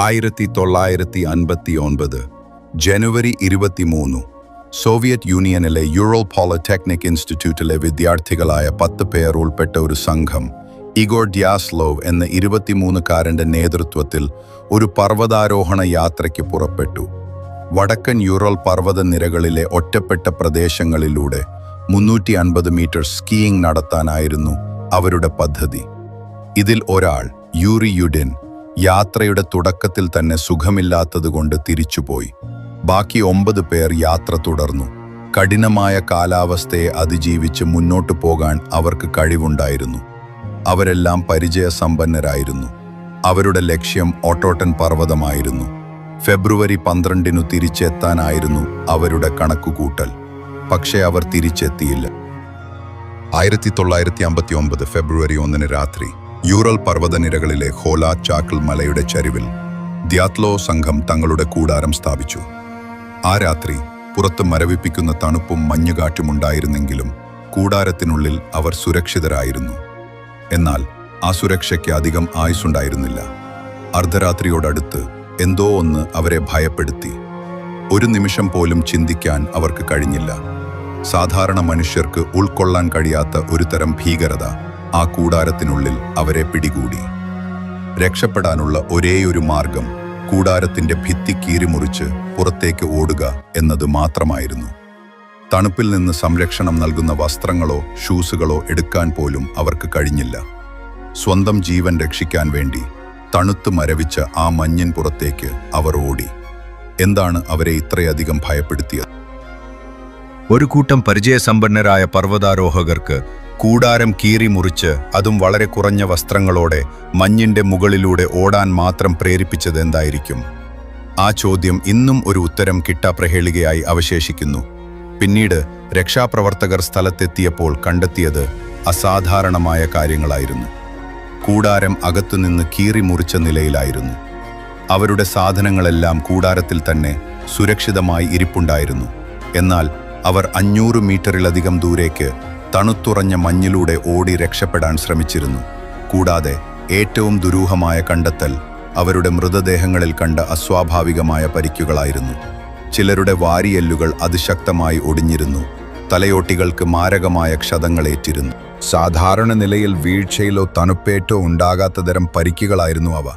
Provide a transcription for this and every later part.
ആയിരത്തി തൊള്ളായിരത്തി അൻപത്തി ഒൻപത് ജനുവരി ഇരുപത്തിമൂന്ന് സോവിയറ്റ് യൂണിയനിലെ യൂറോ പോളിടെക്നിക് ഇൻസ്റ്റിറ്റ്യൂട്ടിലെ വിദ്യാർത്ഥികളായ പത്ത് പേർ ഉൾപ്പെട്ട ഒരു സംഘം ഇഗോർ ഡ്യാസ്ലോവ് എന്ന ഇരുപത്തിമൂന്നുകാരന്റെ നേതൃത്വത്തിൽ ഒരു പർവതാരോഹണ യാത്രയ്ക്ക് പുറപ്പെട്ടു. വടക്കൻ യൂറോൾ പർവതനിരകളിലെ ഒറ്റപ്പെട്ട പ്രദേശങ്ങളിലൂടെ മുന്നൂറ്റി അൻപത് മീറ്റർ സ്കീയിങ് നടത്താനായിരുന്നു അവരുടെ പദ്ധതി. ഇതിൽ ഒരാൾ യൂറി യുഡിൻ യാത്രയുടെ തുടക്കത്തിൽ തന്നെ സുഖമില്ലാത്തതുകൊണ്ട് തിരിച്ചുപോയി. ബാക്കി ഒമ്പത് പേർ യാത്ര തുടർന്നു. കഠിനമായ കാലാവസ്ഥയെ അതിജീവിച്ച് മുന്നോട്ടു പോകാൻ അവർക്ക് കഴിവുണ്ടായിരുന്നു. അവരെല്ലാം പരിചയസമ്പന്നരായിരുന്നു. അവരുടെ ലക്ഷ്യം ഓട്ടോട്ടൻ പർവതമായിരുന്നു. ഫെബ്രുവരി പന്ത്രണ്ടിനു തിരിച്ചെത്താനായിരുന്നു അവരുടെ കണക്കുകൂട്ടൽ. പക്ഷേ അവർ തിരിച്ചെത്തിയില്ല. ആയിരത്തി തൊള്ളായിരത്തി അമ്പത്തി ഒമ്പത് ഫെബ്രുവരി ഒന്നിന് രാത്രി യൂറൽ പർവതനിരകളിലെ ഹോല ചാക്കൽ മലയുടെ ചരിവിൽ ദ്യാത്ലോ സംഘം തങ്ങളുടെ കൂടാരം സ്ഥാപിച്ചു. ആ രാത്രി പുറത്ത് മരവിപ്പിക്കുന്ന തണുപ്പും മഞ്ഞുകാറ്റുമുണ്ടായിരുന്നെങ്കിലും കൂടാരത്തിനുള്ളിൽ അവർ സുരക്ഷിതരായിരുന്നു. എന്നാൽ ആ സുരക്ഷയ്ക്ക് അധികം ആയുസ്സുണ്ടായിരുന്നില്ല. അർദ്ധരാത്രിയോടടുത്ത് എന്തോ ഒന്ന് അവരെ ഭയപ്പെടുത്തി. ഒരു നിമിഷം പോലും ചിന്തിക്കാൻ അവർക്ക് കഴിഞ്ഞില്ല. സാധാരണ മനുഷ്യർക്ക് ഉൾക്കൊള്ളാൻ കഴിയാത്ത ഒരു തരം ഭീകരത ആ കൂടാരത്തിനുള്ളിൽ അവരെ പിടികൂടി. രക്ഷപ്പെടാനുള്ള ഒരേയൊരു മാർഗം കൂടാരത്തിന്റെ ഭിത്തി കീറിമുറിച്ച് പുറത്തേക്ക് ഓടുക എന്നത് മാത്രമായിരുന്നു. തണുപ്പിൽ നിന്ന് സംരക്ഷണം നൽകുന്ന വസ്ത്രങ്ങളോ ഷൂസുകളോ എടുക്കാൻ പോലും അവർക്ക് കഴിഞ്ഞില്ല. സ്വന്തം ജീവൻ രക്ഷിക്കാൻ വേണ്ടി തണുത്ത് മരവിച്ച ആ മഞ്ഞിൻ പുറത്തേക്ക് അവർ ഓടി. എന്താണ് അവരെ ഇത്രയധികം ഭയപ്പെടുത്തിയത്? ഒരു കൂട്ടം പരിചയസമ്പന്നരായ പർവതാരോഹകർക്ക് കൂടാരം കീറി മുറിച്ച് അതും വളരെ കുറഞ്ഞ വസ്ത്രങ്ങളോടെ മഞ്ഞിന്റെ മുകളിലൂടെ ഓടാൻ മാത്രം പ്രേരിപ്പിച്ചത് എന്തായിരിക്കും? ആ ചോദ്യം ഇന്നും ഒരു ഉത്തരം കിട്ടാപ്രഹേളികയായി അവശേഷിക്കുന്നു. പിന്നീട് രക്ഷാപ്രവർത്തകർ സ്ഥലത്തെത്തിയപ്പോൾ കണ്ടെത്തിയത് അസാധാരണമായ കാര്യങ്ങളായിരുന്നു. കൂടാരം അകത്തുനിന്ന് കീറി മുറിച്ച നിലയിലായിരുന്നു. അവരുടെ സാധനങ്ങളെല്ലാം കൂടാരത്തിൽ തന്നെ സുരക്ഷിതമായി ഇരിപ്പുണ്ടായിരുന്നു. എന്നാൽ അവർ അഞ്ഞൂറ് മീറ്ററിലധികം ദൂരേക്ക് തണുത്തുറഞ്ഞ മഞ്ഞിലൂടെ ഓടി രക്ഷപ്പെടാൻ ശ്രമിച്ചിരുന്നു. കൂടാതെ ഏറ്റവും ദുരൂഹമായ കണ്ടെത്തൽ അവരുടെ മൃതദേഹങ്ങളിൽ കണ്ട അസ്വാഭാവികമായ പരിക്കുകളായിരുന്നു. ചിലരുടെ വാരിയെല്ലുകൾ അതിശക്തമായി ഒടിഞ്ഞിരുന്നു. തലയോട്ടികൾക്ക് മാരകമായ ക്ഷതങ്ങളേറ്റിരുന്നു. സാധാരണ നിലയിൽ വീഴ്ചയിലോ തണുപ്പേറ്റോ ഉണ്ടാകാത്ത തരം പരിക്കുകളായിരുന്നു അവ.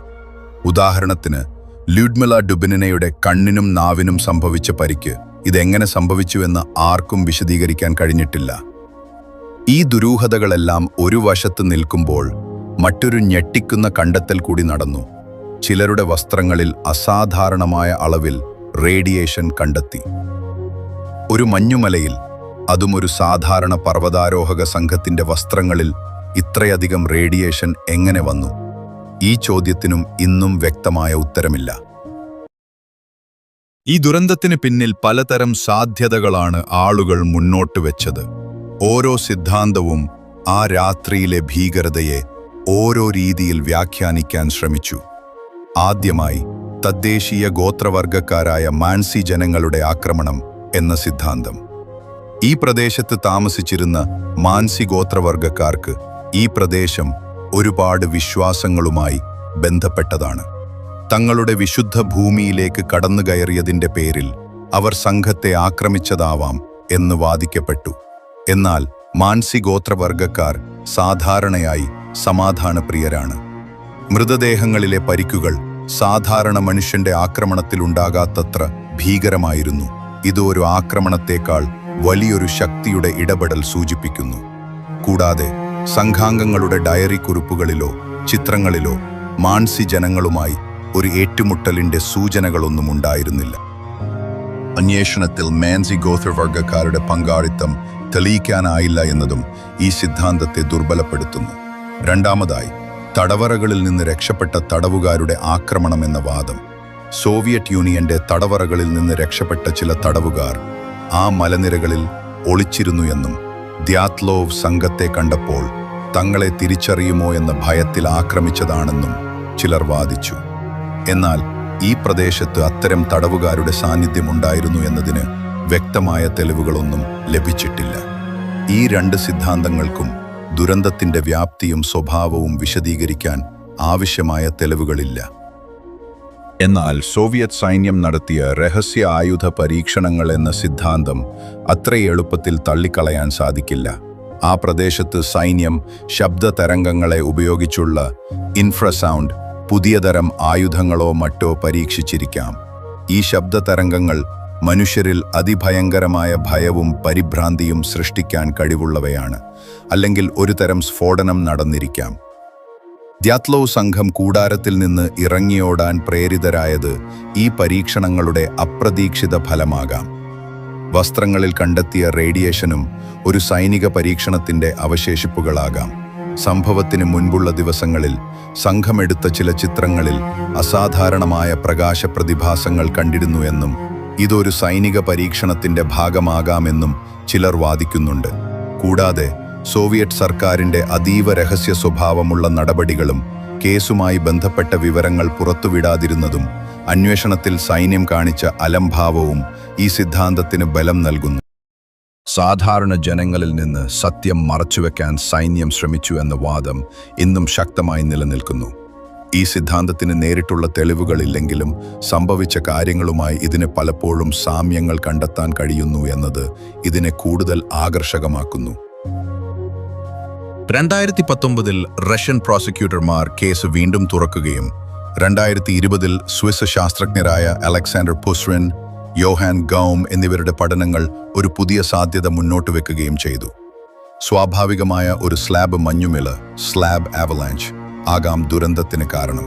ഉദാഹരണത്തിന് ലുഡ്മില ഡുബിനിനയുടെ കണ്ണിനും നാവിനും സംഭവിച്ച പരിക്ക് ഇതെങ്ങനെ സംഭവിച്ചുവെന്ന് ആർക്കും വിശദീകരിക്കാൻ കഴിഞ്ഞിട്ടില്ല. ഈ ദുരൂഹതകളെല്ലാം ഒരു വശത്ത് നിൽക്കുമ്പോൾ മറ്റൊരു ഞെട്ടിക്കുന്ന കണ്ടെത്തൽ കൂടി നടന്നു. ചിലരുടെ വസ്ത്രങ്ങളിൽ അസാധാരണമായ അളവിൽ റേഡിയേഷൻ കണ്ടെത്തി. ഒരു മഞ്ഞുമലയിൽ അതും ഒരു സാധാരണ പർവതാരോഹക സംഘത്തിന്റെ വസ്ത്രങ്ങളിൽ ഇത്രയധികം റേഡിയേഷൻ എങ്ങനെ വന്നു? ഈ ചോദ്യത്തിനും ഇന്നും വ്യക്തമായ ഉത്തരമില്ല. ഈ ദുരന്തത്തിന് പിന്നിൽ പലതരം സാധ്യതകളാണ് ആളുകൾ മുന്നോട്ട് വെച്ചത്. ഓരോ സിദ്ധാന്തവും ആ രാത്രിയിലെ ഭീകരതയെ ഓരോ രീതിയിൽ വ്യാഖ്യാനിക്കാൻ ശ്രമിച്ചു. ആദ്യമായി തദ്ദേശീയ ഗോത്രവർഗക്കാരായ മാൻസി ജനങ്ങളുടെ ആക്രമണം എന്ന സിദ്ധാന്തം. ഈ പ്രദേശത്ത് താമസിച്ചിരുന്ന മാൻസി ഗോത്രവർഗക്കാർക്ക് ഈ പ്രദേശം ഒരുപാട് വിശ്വാസങ്ങളുമായി ബന്ധപ്പെട്ടതാണ്. തങ്ങളുടെ വിശുദ്ധ ഭൂമിയിലേക്ക് കടന്നുകയറിയതിന്റെ പേരിൽ അവർ സംഘത്തെ ആക്രമിച്ചതാവാം എന്ന് വാദിക്കപ്പെട്ടു. എന്നാൽ മാൻസി ഗോത്രവർഗക്കാർ സാധാരണയായി സമാധാനപ്രിയരാണ്. മൃതദേഹങ്ങളിലെ പരിക്കുകൾ സാധാരണ മനുഷ്യന്റെ ആക്രമണത്തിലുണ്ടാകാത്തത്ര ഭീകരമായിരുന്നു. ഇത് ഒരു ആക്രമണത്തേക്കാൾ വലിയൊരു ശക്തിയുടെ ഇടപെടൽ സൂചിപ്പിക്കുന്നു. കൂടാതെ സംഘാംഗങ്ങളുടെ ഡയറി കുറിപ്പുകളിലോ ചിത്രങ്ങളിലോ മാൻസി ജനങ്ങളുമായി ഒരു ഏറ്റുമുട്ടലിന്റെ സൂചനകളൊന്നും ഉണ്ടായിരുന്നില്ല. അന്വേഷണത്തിൽ മാൻസി ഗോത്രവർഗക്കാരുടെ പങ്കാളിത്തം തെളിയിക്കാനായില്ല എന്നതും ഈ സിദ്ധാന്തത്തെ ദുർബലപ്പെടുത്തുന്നു. രണ്ടാമതായി തടവറകളിൽ നിന്ന് രക്ഷപ്പെട്ട തടവുകാരുടെ ആക്രമണം എന്ന വാദം. സോവിയറ്റ് യൂണിയന്റെ തടവറകളിൽ നിന്ന് രക്ഷപ്പെട്ട ചില തടവുകാർ ആ മലനിരകളിൽ ഒളിച്ചിരുന്നു എന്നും ദ്യാത്ലോവ് സംഘത്തെ കണ്ടപ്പോൾ തങ്ങളെ തിരിച്ചറിയുമോ എന്ന ഭയത്തിൽ ആക്രമിച്ചതാണെന്നും ചിലർ വാദിച്ചു. എന്നാൽ ഈ പ്രദേശത്ത് അത്തരം തടവുകാരുടെ സാന്നിധ്യമുണ്ടായിരുന്നു എന്നതിന് വ്യക്തമായ തെളിവുകളൊന്നും ലഭിച്ചിട്ടില്ല. ഈ രണ്ട് സിദ്ധാന്തങ്ങൾക്കും ദുരന്തത്തിന്റെ വ്യാപ്തിയും സ്വഭാവവും വിശദീകരിക്കാൻ ആവശ്യമായ തെളിവുകളില്ല. എന്നാൽ സോവിയറ്റ് സൈന്യം നടത്തിയ രഹസ്യ ആയുധ പരീക്ഷണങ്ങൾ എന്ന സിദ്ധാന്തം അത്ര എളുപ്പത്തിൽ തള്ളിക്കളയാൻ സാധിക്കില്ല. ആ പ്രദേശത്ത് സൈന്യം ശബ്ദ തരംഗങ്ങളെ ഉപയോഗിച്ചുള്ള ഇൻഫ്രസൗണ്ട് പുതിയതരം ആയുധങ്ങളോ മറ്റോ പരീക്ഷിച്ചിരിക്കാം. ഈ ശബ്ദ തരംഗങ്ങൾ മനുഷ്യരിൽ അതിഭയങ്കരമായ ഭയവും പരിഭ്രാന്തിയും സൃഷ്ടിക്കാൻ കഴിവുള്ളവയാണ്. അല്ലെങ്കിൽ ഒരു തരം സ്ഫോടനം നടന്നിരിക്കാം. ദ്യാത്ലോ സംഘം കൂടാരത്തിൽ നിന്ന് ഇറങ്ങിയോടാൻ പ്രേരിതരായത് ഈ പരീക്ഷണങ്ങളുടെ അപ്രതീക്ഷിത ഫലമാകാം. വസ്ത്രങ്ങളിൽ കണ്ടെത്തിയ റേഡിയേഷനും ഒരു സൈനിക പരീക്ഷണത്തിന്റെ അവശേഷിപ്പുകളാകാം. സംഭവത്തിന് മുൻപുള്ള ദിവസങ്ങളിൽ സംഘമെടുത്ത ചില ചിത്രങ്ങളിൽ അസാധാരണമായ പ്രകാശ പ്രതിഭാസങ്ങൾ കണ്ടിരുന്നു എന്നും ഇതൊരു സൈനിക പരീക്ഷണത്തിന്റെ ഭാഗമാകാമെന്നും ചിലർ വാദിക്കുന്നുണ്ട്. കൂടാതെ സോവിയറ്റ് സർക്കാരിന്റെ അതീവ രഹസ്യ സ്വഭാവമുള്ള നടപടികളും കേസുമായി ബന്ധപ്പെട്ട വിവരങ്ങൾ പുറത്തുവിടാതിരുന്നതും അന്വേഷണത്തിൽ സൈന്യം കാണിച്ച അലംഭാവവും ഈ സിദ്ധാന്തത്തിന് ബലം നൽകുന്നു. സാധാരണ ജനങ്ങളിൽ നിന്ന് സത്യം മറച്ചുവെക്കാൻ സൈന്യം ശ്രമിച്ചു എന്ന വാദം ഇന്നും ശക്തമായി നിലനിൽക്കുന്നു. ഈ സിദ്ധാന്തത്തിന് നേരിട്ടുള്ള തെളിവുകളില്ലെങ്കിലും സംഭവിച്ച കാര്യങ്ങളുമായി ഇതിന് പലപ്പോഴും സാമ്യങ്ങൾ കണ്ടെത്താൻ കഴിയുന്നു എന്നത് ഇതിനെ കൂടുതൽ ആകർഷകമാക്കുന്നു. രണ്ടായിരത്തി പത്തൊമ്പതിൽ റഷ്യൻ പ്രോസിക്യൂട്ടർമാർ കേസ് വീണ്ടും തുറക്കുകയും രണ്ടായിരത്തി ഇരുപതിൽ സ്വിസ് ശാസ്ത്രജ്ഞരായ അലക്സാണ്ടർ പുസ്റിൻ യോഹാൻ ഗൗം എന്നിവരുടെ പഠനങ്ങൾ ഒരു പുതിയ സാധ്യത മുന്നോട്ട് വെക്കുകയും ചെയ്തു. സ്വാഭാവികമായ ഒരു സ്ലാബ് മഞ്ഞുമില സ്ലാബ് ആവലാഞ്ച് ആകാം ദുരന്തത്തിന് കാരണം.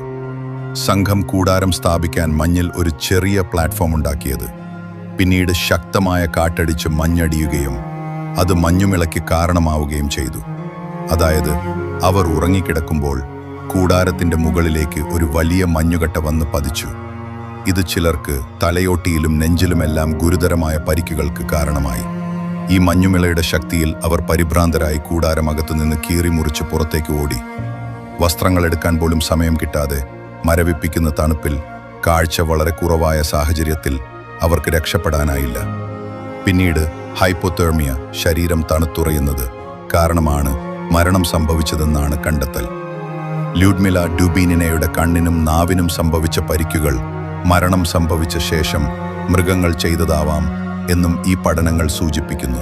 സംഘം കൂടാരം സ്ഥാപിക്കാൻ മഞ്ഞിൽ ഒരു ചെറിയ പ്ലാറ്റ്ഫോം ഉണ്ടാക്കിയത്. പിന്നീട് ശക്തമായ കാറ്റടിച്ച് മഞ്ഞടിയുകയും അത് മഞ്ഞുമിളയ്ക്ക് കാരണമാവുകയും ചെയ്തു. അതായത് അവർ ഉറങ്ങിക്കിടക്കുമ്പോൾ കൂടാരത്തിന്റെ മുകളിലേക്ക് ഒരു വലിയ മഞ്ഞുകട്ട വന്ന് പതിച്ചു. ഇത് ചിലർക്ക് തലയോട്ടിയിലും നെഞ്ചിലുമെല്ലാം ഗുരുതരമായ പരിക്കുകൾക്ക് കാരണമായി. ഈ മഞ്ഞുമിളയുടെ ശക്തിയിൽ അവർ പരിഭ്രാന്തരായി കൂടാരമകത്തു നിന്ന് കീറിമുറിച്ച് പുറത്തേക്ക് ഓടി. വസ്ത്രങ്ങൾ എടുക്കാൻ പോലും സമയം കിട്ടാതെ മരവിപ്പിക്കുന്ന തണുപ്പിൽ കാഴ്ച വളരെ കുറവായ സാഹചര്യത്തിൽ അവർക്ക് രക്ഷപ്പെടാനായില്ല. പിന്നീട് ഹൈപ്പോതേർമിയ ശരീരം തണുത്തുറയുന്നത് കാരണമാണ് മരണം സംഭവിച്ചതെന്നാണ് കണ്ടെത്തൽ. ല്യൂഡ്മില ഡുബീനിനയുടെ കണ്ണിനും നാവിനും സംഭവിച്ച പരിക്കുകൾ മരണം സംഭവിച്ച ശേഷം മൃഗങ്ങൾ ചെയ്തതാവാം എന്നും ഈ പഠനങ്ങൾ സൂചിപ്പിക്കുന്നു.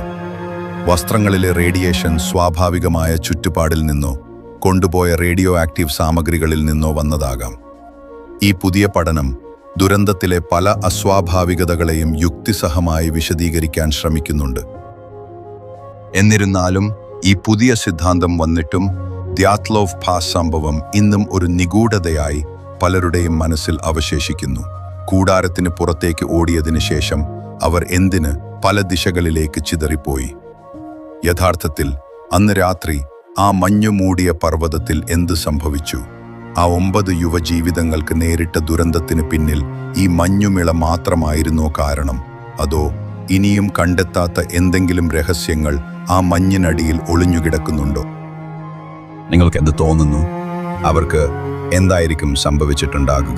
വസ്ത്രങ്ങളിലെ റേഡിയേഷൻ സ്വാഭാവികമായ ചുറ്റുപാടിൽ നിന്നോ കൊണ്ടുപോയ റേഡിയോ ആക്റ്റീവ് സാമഗ്രികളിൽ നിന്നോ വന്നതാകാം. ഈ പുതിയ പഠനം ദുരന്തത്തിലെ പല അസ്വാഭാവികതകളെയും യുക്തിസഹമായി വിശദീകരിക്കാൻ ശ്രമിക്കുന്നുണ്ട്. എന്നിരുന്നാലും ഈ പുതിയ സിദ്ധാന്തം വന്നിട്ടും ദ്യാത്ലോവ് പാസ് സംഭവം ഇന്നും ഒരു നിഗൂഢതയായി പലരുടെയും മനസ്സിൽ അവശേഷിക്കുന്നു. കൂടാരത്തിന് പുറത്തേക്ക് ഓടിയതിനു ശേഷം അവർ എന്തിന് പല ദിശകളിലേക്ക് ചിതറിപ്പോയി? യഥാർത്ഥത്തിൽ അന്ന് രാത്രി ആ മഞ്ഞു മൂടിയ പർവതത്തിൽ എന്ത് സംഭവിച്ചു? ആ ഒമ്പത് യുവജീവിതങ്ങൾക്ക് നേരിട്ട ദുരന്തത്തിന് പിന്നിൽ ഈ മഞ്ഞുമിള മാത്രമായിരുന്നോ കാരണം? അതോ ഇനിയും കണ്ടെത്താത്ത എന്തെങ്കിലും രഹസ്യങ്ങൾ ആ മഞ്ഞിനടിയിൽ ഒളിഞ്ഞുകിടക്കുന്നുണ്ടോ? നിങ്ങൾക്ക് എന്ത് തോന്നുന്നു? അവർക്ക് എന്തായിരിക്കും സംഭവിച്ചിട്ടുണ്ടാകുക?